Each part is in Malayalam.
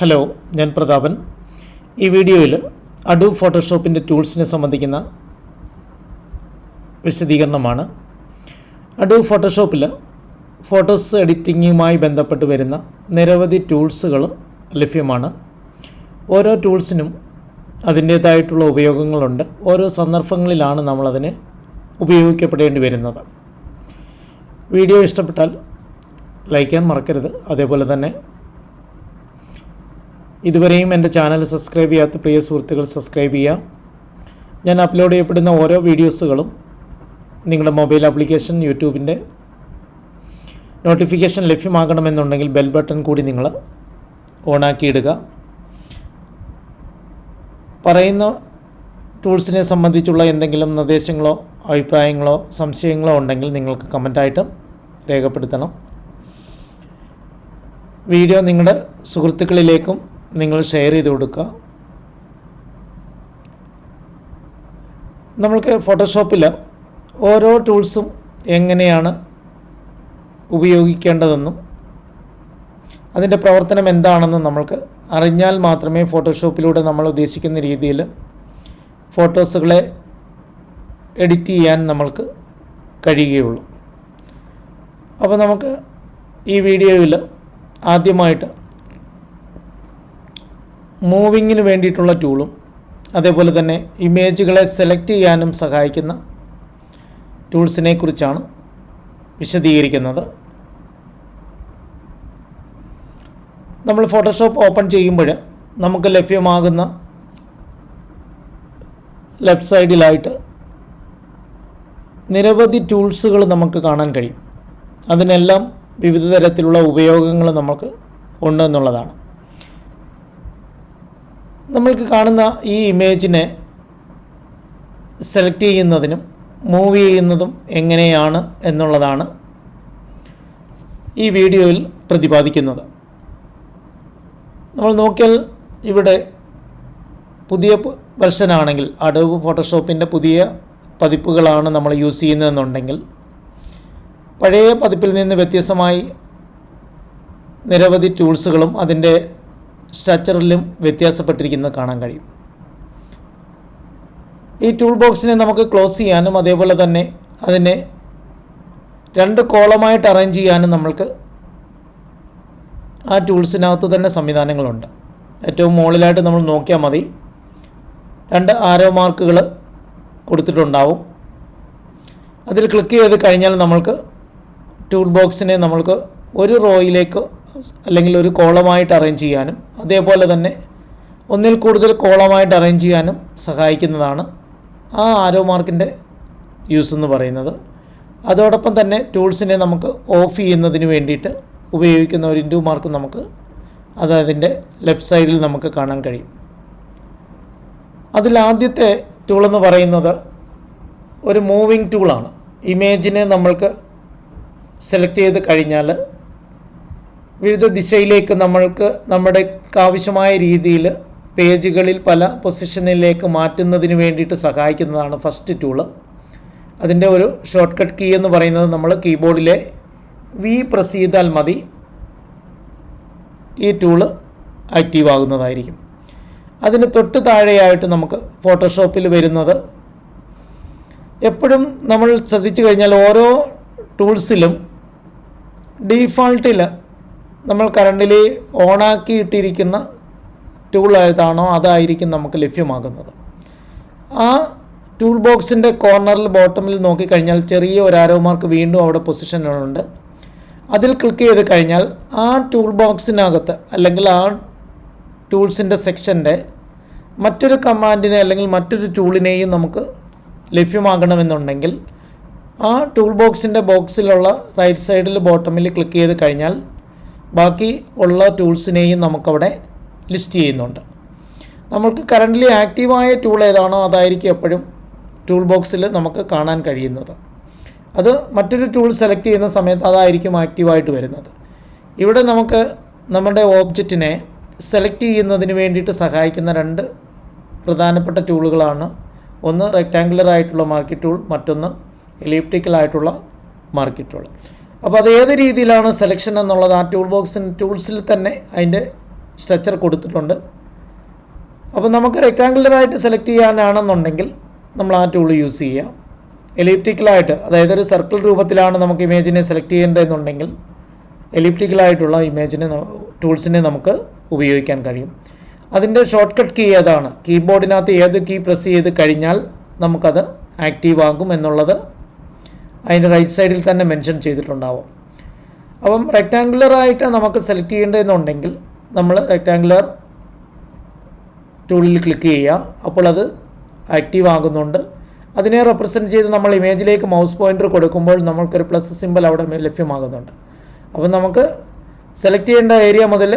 ഹലോ ഞാൻ പ്രതാപൻ. ഈ വീഡിയോയിൽ അഡു ഫോട്ടോഷോപ്പിന്റെ ടൂൾസിനെ സംബന്ധിക്കുന്ന വിശദീകരണമാണ്. അഡു ഫോട്ടോഷോപ്പിൽ ഫോട്ടോസ് എഡിറ്റിങ്ങുമായി ബന്ധപ്പെട്ട് വരുന്ന നിരവധി ടൂൾസുകൾ ലഭ്യമാണ്. ഓരോ ടൂൾസിനും അതിന്റേതായിട്ടുള്ള ഉപയോഗങ്ങളുണ്ട്. ഓരോ സന്ദർഭങ്ങളിലാണ് നമ്മളതിനെ ഉപയോഗിക്കപ്പെടേണ്ടി വരുന്നത്. വീഡിയോ ഇഷ്ടപ്പെട്ടാൽ ലൈക്ക് ചെയ്യാൻ മറക്കരുത്. അതേപോലെ തന്നെ ഇതുവരെയും എന്റെ ചാനൽ സബ്സ്ക്രൈബ് ചെയ്യാത്ത പ്രിയ സുഹൃത്തുക്കൾ സബ്സ്ക്രൈബ് ചെയ്യുക. ഞാൻ അപ്ലോഡ് ചെയ്യപ്പെടുന്ന ഓരോ വീഡിയോസുകളും നിങ്ങളുടെ മൊബൈൽ ആപ്ലിക്കേഷൻ യൂട്യൂബിന്റെ നോട്ടിഫിക്കേഷൻ ലഭ്യമാകണമെന്നുണ്ടെങ്കിൽ ബെൽ ബട്ടൺ കൂടി നിങ്ങൾ ഓണാക്കിയിടുക. പറയുന്ന ടൂൾസിനെ സംബന്ധിച്ചുള്ള എന്തെങ്കിലും നിർദ്ദേശങ്ങളോ അഭിപ്രായങ്ങളോ സംശയങ്ങളോ ഉണ്ടെങ്കിൽ നിങ്ങൾക്ക് കമന്റായിട്ടും രേഖപ്പെടുത്തണം. വീഡിയോ നിങ്ങളുടെ സുഹൃത്തുക്കളിലേക്കും നിങ്ങൾ ഷെയർ ചെയ്ത് കൊടുക്കുക. നമ്മൾക്ക് ഫോട്ടോഷോപ്പിൽ ഓരോ ടൂൾസും എങ്ങനെയാണ് ഉപയോഗിക്കേണ്ടതെന്നും അതിന്റെ പ്രവർത്തനം എന്താണെന്നും നമ്മൾക്ക് അറിഞ്ഞാൽ മാത്രമേ ഫോട്ടോഷോപ്പിലൂടെ നമ്മൾ ഉദ്ദേശിക്കുന്ന രീതിയിൽ ഫോട്ടോസുകളെ എഡിറ്റ് ചെയ്യാൻ നമ്മൾക്ക് കഴിയുകയുള്ളൂ. അപ്പോൾ നമുക്ക് ഈ വീഡിയോയിൽ ആദ്യമായിട്ട് മൂവിങ്ങിന് വേണ്ടിയിട്ടുള്ള ടൂളും അതേപോലെ തന്നെ ഇമേജുകളെ സെലക്ട് ചെയ്യാനും സഹായിക്കുന്ന ടൂൾസിനെ കുറിച്ചാണ് വിശദീകരിക്കുന്നത്. നമ്മൾ ഫോട്ടോഷോപ്പ് ഓപ്പൺ ചെയ്യുമ്പോൾ നമുക്ക് ലഭ്യമാകുന്ന ലെഫ്റ്റ് സൈഡിലായിട്ട് നിരവധി ടൂൾസുകൾ നമുക്ക് കാണാൻ കഴിയും. അതിനെല്ലാം വിവിധ തരത്തിലുള്ള ഉപയോഗങ്ങൾ നമുക്ക് ഉണ്ട് എന്നുള്ളതാണ്. നമ്മൾക്ക് കാണുന്ന ഈ ഇമേജിനെ സെലക്ട് ചെയ്യുന്നതിനും മൂവ് ചെയ്യുന്നതും എങ്ങനെയാണ് എന്നുള്ളതാണ് ഈ വീഡിയോയിൽ പ്രതിപാദിക്കുന്നത്. നമ്മൾ നോക്കിയാൽ ഇവിടെ പുതിയ വെർഷനാണെങ്കിൽ അഡോബ് ഫോട്ടോഷോപ്പിന്റെ പുതിയ പതിപ്പുകളാണ് നമ്മൾ യൂസ് ചെയ്യുന്നതെന്നുണ്ടെങ്കിൽ പഴയ പതിപ്പിൽ നിന്ന് വ്യത്യസ്തമായി നിരവധി ടൂൾസുകളും അതിന്റെ സ്ട്രക്ചറിലും വ്യത്യാസപ്പെട്ടിരിക്കുന്നത് കാണാൻ കഴിയും. ഈ ടൂൾ ബോക്സിനെ നമുക്ക് ക്ലോസ് ചെയ്യാനും അതേപോലെ തന്നെ അതിനെ രണ്ട് കോളമായിട്ട് അറേഞ്ച് ചെയ്യാനും നമ്മൾക്ക് ആ ടൂൾസിനകത്ത് തന്നെ സംവിധാനങ്ങളുണ്ട്. ഏറ്റവും മുകളിലായിട്ട് നമ്മൾ നോക്കിയാൽ മതി. രണ്ട് ആരോ മാർക്കുകൾ കൊടുത്തിട്ടുണ്ടാവും. അതിൽ ക്ലിക്ക് ചെയ്ത് കഴിഞ്ഞാൽ നമ്മൾക്ക് ടൂൾ ബോക്സിനെ നമ്മൾക്ക് ഒരു റോയിലേക്ക് അല്ലെങ്കിൽ ഒരു കോളമായിട്ട് അറേഞ്ച് ചെയ്യാനും അതേപോലെ തന്നെ ഒന്നിൽ കൂടുതൽ കോളമായിട്ട് അറേഞ്ച് ചെയ്യാനും സഹായിക്കുന്നതാണ് ആ ആരോ മാർക്കിന്റെ യൂസ് എന്ന് പറയുന്നത്. അതോടൊപ്പം തന്നെ ടൂൾസിനെ നമുക്ക് ഓഫ് ചെയ്യുന്നതിന് വേണ്ടിയിട്ട് ഉപയോഗിക്കുന്ന ഒരു ഇൻഡു മാർക്ക് നമുക്ക് അത് അതിന്റെ ലെഫ്റ്റ് സൈഡിൽ നമുക്ക് കാണാൻ കഴിയും. അതിലാദ്യത്തെ എന്ന് പറയുന്നത് ഒരു മൂവിങ് ടൂളാണ് ഇമേജിനെ നമ്മൾക്ക് സെലക്ട് ചെയ്ത് കഴിഞ്ഞാൽ വിവിധ ദിശയിലേക്ക് നമ്മൾക്ക് നമ്മുടെ ആവശ്യമായ രീതിയിൽ പേജുകളിൽ പല പൊസിഷനിലേക്ക് മാറ്റുന്നതിന് വേണ്ടിയിട്ട് സഹായിക്കുന്നതാണ് ഫസ്റ്റ് ടൂൾ അതിന്റെ ഒരു ഷോർട്ട് കട്ട് കീ എന്ന് പറയുന്നത് നമ്മൾ കീബോർഡിലെ വി പ്രസ് ചെയ്താൽ മതി. ഈ ടൂൾ ആക്റ്റീവ് ആകുന്നതായിരിക്കും. അതിന് തൊട്ട് താഴെയായിട്ട് നമുക്ക് ഫോട്ടോഷോപ്പിൽ വരുന്നത് എപ്പോഴും നമ്മൾ ശ്രദ്ധിച്ചു കഴിഞ്ഞാൽ ഓരോ ടൂൾസിലും ഡീഫാൾട്ടിൽ നമ്മൾ കറണ്ടിൽ ഓണാക്കി ഇട്ടിരിക്കുന്ന ടൂൾ ഏതാണോ അതായിരിക്കും നമുക്ക് ലഭ്യമാകുന്നത്. ആ ടൂൾ ബോക്സിന്റെ കോർണറിൽ ബോട്ടമിൽ നോക്കിക്കഴിഞ്ഞാൽ ചെറിയ ഒരു ആരോ മാർക്ക് വീണ്ടും അവിടെ പൊസിഷനുണ്ട് അതിൽ ക്ലിക്ക് ചെയ്ത് കഴിഞ്ഞാൽ ആ ടൂൾ ബോക്സിനകത്ത് അല്ലെങ്കിൽ ആ ടൂൾസിന്റെ സെക്ഷന്റെ മറ്റൊരു കമാൻഡിനെ അല്ലെങ്കിൽ മറ്റൊരു ടൂളിനെയും നമുക്ക് ലഭ്യമാകണമെന്നുണ്ടെങ്കിൽ ആ ടൂൾ ബോക്സിന്റെ ബോക്സിലുള്ള റൈറ്റ് സൈഡിൽ ബോട്ടമിൽ ക്ലിക്ക് ചെയ്ത് കഴിഞ്ഞാൽ ബാക്കി ഉള്ള ടൂൾസിനെയും നമുക്കവിടെ ലിസ്റ്റ് ചെയ്യുന്നുണ്ട്. നമുക്ക് കറന്റ്ലി ആക്റ്റീവായ ടൂൾ ഏതാണോ അതായിരിക്കും എപ്പോഴും ടൂൾ ബോക്സിൽ നമുക്ക് കാണാൻ കഴിയുന്നത്. അത് മറ്റൊരു ടൂൾ സെലക്ട് ചെയ്യുന്ന സമയത്ത് അതായിരിക്കും ആക്റ്റീവായിട്ട് വരുന്നത്. ഇവിടെ നമുക്ക് നമ്മുടെ ഓബ്ജക്റ്റിനെ സെലക്ട് ചെയ്യുന്നതിന് വേണ്ടിയിട്ട് സഹായിക്കുന്ന രണ്ട് പ്രധാനപ്പെട്ട ടൂളുകളാണ് ഒന്ന് റെക്റ്റാങ്കുലർ ആയിട്ടുള്ള മാർക്കറ്റ് ടൂൾ മറ്റൊന്ന് എലിപ്റ്റിക്കൽ ആയിട്ടുള്ള മാർക്കറ്റ് ടൂൾ അപ്പോൾ അത് ഏത് രീതിയിലാണ് സെലക്ഷൻ എന്നുള്ളത് ആ ടൂൾ ബോക്സിന് ടൂൾസിൽ തന്നെ അതിന്റെ സ്ട്രക്ചർ കൊടുത്തിട്ടുണ്ട്. അപ്പോൾ നമുക്ക് റെക്ടാങ്കുലറായിട്ട് സെലക്ട് ചെയ്യാനാണെന്നുണ്ടെങ്കിൽ നമ്മൾ ആ ടൂൾ യൂസ് ചെയ്യാം. എലിപ്റ്റിക്കലായിട്ട് അതായത് ഒരു സർക്കിൾ രൂപത്തിലാണ് നമുക്ക് ഇമേജിനെ സെലക്ട് ചെയ്യേണ്ടതെന്നുണ്ടെങ്കിൽ എലിപ്റ്റിക്കലായിട്ടുള്ള ഇമേജിനെ ടൂൾസിനെ നമുക്ക് ഉപയോഗിക്കാൻ കഴിയും. അതിന്റെ ഷോർട്ട് കട്ട് കീ ഏതാണ് കീബോർഡിനകത്ത് ഏത് കീ പ്രസ് ചെയ്ത് കഴിഞ്ഞാൽ നമുക്കത് ആക്റ്റീവ് ആകും എന്നുള്ളത് അതിന്റെ റൈറ്റ് സൈഡിൽ തന്നെ മെൻഷൻ ചെയ്തിട്ടുണ്ടാവും. അപ്പം റെക്റ്റാങ്കുലർ ആയിട്ട് നമുക്ക് സെലക്ട് ചെയ്യേണ്ടതെന്നുണ്ടെങ്കിൽ നമ്മൾ റെക്റ്റാങ്കുലർ ടൂളിൽ ക്ലിക്ക് ചെയ്യുക. അപ്പോൾ അത് ആക്റ്റീവ് ആകുന്നുണ്ട്. അതിനെ റെപ്രസെന്റ് ചെയ്ത് നമ്മൾ ഇമേജിലേക്ക് മൗസ് പോയിന്റർ കൊടുക്കുമ്പോൾ നമുക്കൊരു പ്ലസ് സിമ്പിൾ അവിടെ ലഭ്യമാകുന്നുണ്ട്. അപ്പം നമുക്ക് സെലക്ട് ചെയ്യേണ്ട ഏരിയ മുതൽ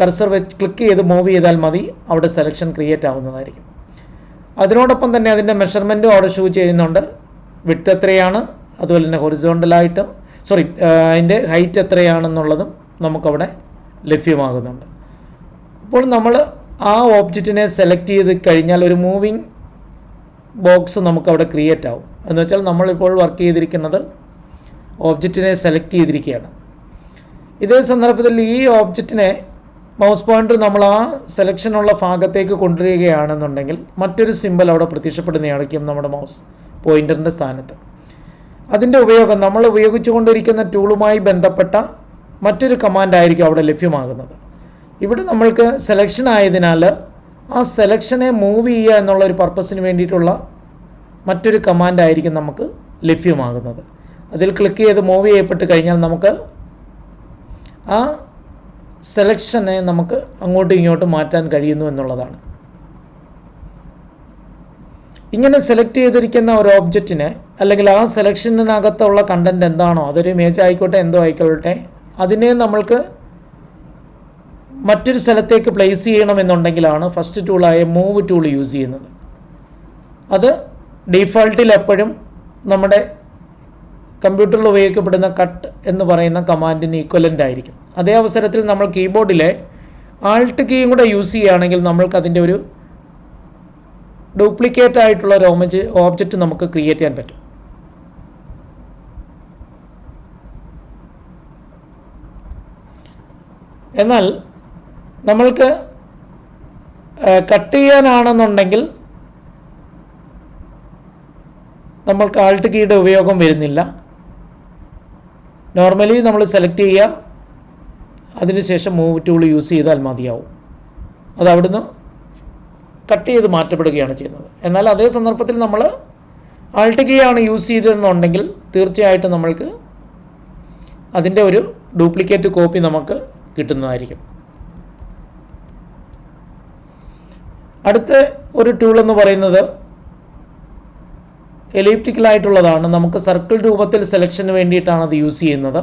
കർസർ വെച്ച് ക്ലിക്ക് ചെയ്ത് മൂവ് ചെയ്താൽ മതി. അവിടെ സെലക്ഷൻ ക്രിയേറ്റ് ആവുന്നതായിരിക്കും. അതിനോടൊപ്പം തന്നെ അതിന്റെ മെഷർമെന്റും അവിടെ ഷൂ ചെയ്യുന്നുണ്ട്. വിട്ട് എത്രയാണ്? അതുപോലെ തന്നെ ഹൊറിസോണ്ടലായിട്ടും സോറി അതിന്റെ ഹൈറ്റ് എത്രയാണെന്നുള്ളതും നമുക്കവിടെ ലഭ്യമാകുന്നുണ്ട്. അപ്പോൾ നമ്മൾ ആ ഓബ്ജക്റ്റിനെ സെലക്ട് ചെയ്ത് കഴിഞ്ഞാൽ ഒരു മൂവിങ് ബോക്സ് നമുക്കവിടെ ക്രിയേറ്റ് ആവും. എന്ന് വെച്ചാൽ നമ്മളിപ്പോൾ വർക്ക് ചെയ്തിരിക്കുന്നത് ഓബ്ജക്റ്റിനെ സെലക്ട് ചെയ്തിരിക്കുകയാണ്. ഇതേ സന്ദർഭത്തിൽ ഈ ഓബ്ജക്റ്റിനെ മൗസ് പോയിന്റർ നമ്മൾ ആ സെലക്ഷനുള്ള ഭാഗത്തേക്ക് കൊണ്ടുവരികയാണെന്നുണ്ടെങ്കിൽ മറ്റൊരു സിമ്പൽ അവിടെ പ്രത്യക്ഷപ്പെടുന്നതായിരിക്കും നമ്മുടെ മൗസ്. പോയിന്ററിന്റെ സ്ഥാനത്ത്. അതിന്റെ ഉപയോഗം നമ്മൾ ഉപയോഗിച്ചുകൊണ്ടിരിക്കുന്ന ടൂളുമായി ബന്ധപ്പെട്ട മറ്റൊരു കമാൻഡ് ആയിരിക്കും അവിടെ ലഭ്യമാകുന്നത്. ഇവിടെ നമ്മൾക്ക് സെലക്ഷൻ ആയതിനാൽ ആ സെലക്ഷനെ മൂവ് ചെയ്യുക എന്നുള്ള ഒരു പർപ്പസിന് വേണ്ടിയിട്ടുള്ള മറ്റൊരു കമാൻഡ് ആയിരിക്കും നമുക്ക് ലഭ്യമാകുന്നത്. അതിൽ ക്ലിക്ക് ചെയ്ത് മൂവ് ചെയ്യപ്പെട്ട് കഴിഞ്ഞാൽ നമുക്ക് ആ സെലക്ഷനെ നമുക്ക് അങ്ങോട്ടും ഇങ്ങോട്ടും മാറ്റാൻ കഴിയുന്നു എന്നുള്ളതാണ്. ഇങ്ങനെ സെലക്ട് ചെയ്തിരിക്കുന്ന ഒരു ഓബ്ജക്റ്റിനെ അല്ലെങ്കിൽ ആ സെലക്ഷനകത്തുള്ള കണ്ടന്റ് എന്താണോ അതൊരു ഇമേജ് ആയിക്കോട്ടെ എന്തോ ആയിക്കോട്ടെ അതിനെ നമ്മൾക്ക് മറ്റൊരു സ്ഥലത്തേക്ക് പ്ലേസ് ചെയ്യണമെന്നുണ്ടെങ്കിലാണ് ഫസ്റ്റ് ടൂളായ മൂവ് ടൂൾ യൂസ് ചെയ്യുന്നത്. അത് ഡീഫോൾട്ടിൽ എപ്പോഴും നമ്മുടെ കമ്പ്യൂട്ടറിൽ ഉപയോഗിക്കപ്പെടുന്ന കട്ട് എന്ന് പറയുന്ന കമാൻഡിന് ഈക്വലന്റ് ആയിരിക്കും. അതേ അവസരത്തിൽ നമ്മൾ കീബോർഡിലെ ആൾട്ട് കീയും കൂടെ യൂസ് ചെയ്യുകയാണെങ്കിൽ നമ്മൾക്ക് അതിന്റെ ഒരു ഡ്യൂപ്ലിക്കേറ്റ് ആയിട്ടുള്ള ഒരു ഓമജ് ഓബ്ജക്റ്റ് നമുക്ക് ക്രിയേറ്റ് ചെയ്യാൻ പറ്റും. എന്നാൽ നമ്മൾക്ക് കട്ട് ചെയ്യാനാണെന്നുണ്ടെങ്കിൽ നമ്മൾക്ക് ആൾട്ട് കീയുടെ ഉപയോഗം വരുന്നില്ല. നോർമലി നമ്മൾ സെലക്ട് ചെയ്യുക അതിനുശേഷം മൂവ് ടൂൾ യൂസ് ചെയ്താൽ മതിയാവും. അത് അവിടുന്ന് കട്ട് ചെയ്ത് മാറ്റപ്പെടുകയാണ് ചെയ്യുന്നത്. എന്നാൽ അതേ സന്ദർഭത്തിൽ നമ്മൾ ആൾട്ട് കീ ആണ് യൂസ് ചെയ്തതെന്നുണ്ടെങ്കിൽ തീർച്ചയായിട്ടും നമ്മൾക്ക് അതിന്റെ ഒരു ഡ്യൂപ്ലിക്കേറ്റ് കോപ്പി നമുക്ക് കിട്ടുന്നതായിരിക്കും. അടുത്ത ഒരു ടൂൾ എന്ന് പറയുന്നത് എലിപ്റ്റിക്കലായിട്ടുള്ളതാണ് നമുക്ക് സർക്കിൾ രൂപത്തിൽ സെലക്ഷന് വേണ്ടിയിട്ടാണ് അത് യൂസ് ചെയ്യുന്നത്.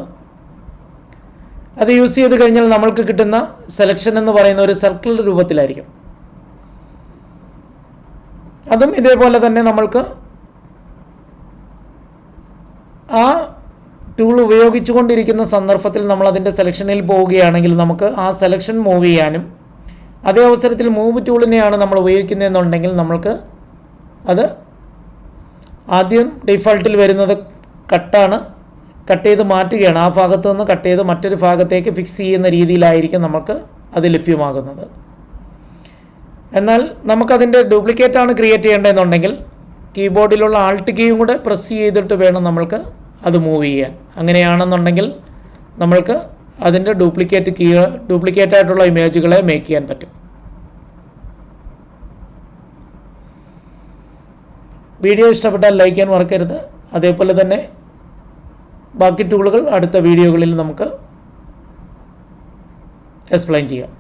അത് യൂസ് ചെയ്ത് കഴിഞ്ഞാൽ നമ്മൾക്ക് കിട്ടുന്ന സെലക്ഷൻ എന്ന് പറയുന്ന ഒരു സർക്കിൾ രൂപത്തിലായിരിക്കും. അതും ഇതേപോലെ തന്നെ നമ്മൾക്ക് ആ ടൂൾ ഉപയോഗിച്ചുകൊണ്ടിരിക്കുന്ന സന്ദർഭത്തിൽ നമ്മൾ അതിന്റെ സെലക്ഷനിൽ പോവുകയാണെങ്കിൽ നമുക്ക് ആ സെലക്ഷൻ മൂവ് ചെയ്യാനും അതേ അവസരത്തിൽ മൂവ് ടൂളിനെയാണ് നമ്മൾ ഉപയോഗിക്കുന്നതെന്നുണ്ടെങ്കിൽ നമ്മൾക്ക് അത് ആദ്യം ഡിഫോൾട്ടിൽ വരുന്നത് കട്ടാണ് കട്ട് ചെയ്ത് മാറ്റുകയാണ്. ആ ഭാഗത്ത് നിന്ന് കട്ട് ചെയ്ത് മറ്റൊരു ഭാഗത്തേക്ക് ഫിക്സ് ചെയ്യുന്ന രീതിയിലായിരിക്കും നമുക്ക് അത് ലഭ്യമാകുന്നത്. എന്നാൽ നമുക്കതിന്റെ ഡ്യൂപ്ലിക്കേറ്റ് ആണ് ക്രിയേറ്റ് ചെയ്യേണ്ടതെന്നുണ്ടെങ്കിൽ കീബോർഡിലുള്ള ആൾട്ട് കീയും കൂടെ പ്രസ് ചെയ്തിട്ട് വേണം നമ്മൾക്ക് അത് മൂവ് ചെയ്യാൻ. അങ്ങനെയാണെന്നുണ്ടെങ്കിൽ നമ്മൾക്ക് അതിന്റെ ഡ്യൂപ്ലിക്കേറ്റ് കീ ഡ്യൂപ്ലിക്കേറ്റ് ആയിട്ടുള്ള ഇമേജുകളെ മേക്ക് ചെയ്യാൻ പറ്റും. വീഡിയോ ഇഷ്ടപ്പെട്ടാൽ ലൈക്ക് ചെയ്യാൻ മറക്കരുത്. അതേപോലെ തന്നെ ബാക്കി ടൂളുകൾ അടുത്ത വീഡിയോകളിൽ നമുക്ക് എക്സ്പ്ലെയിൻ ചെയ്യാം.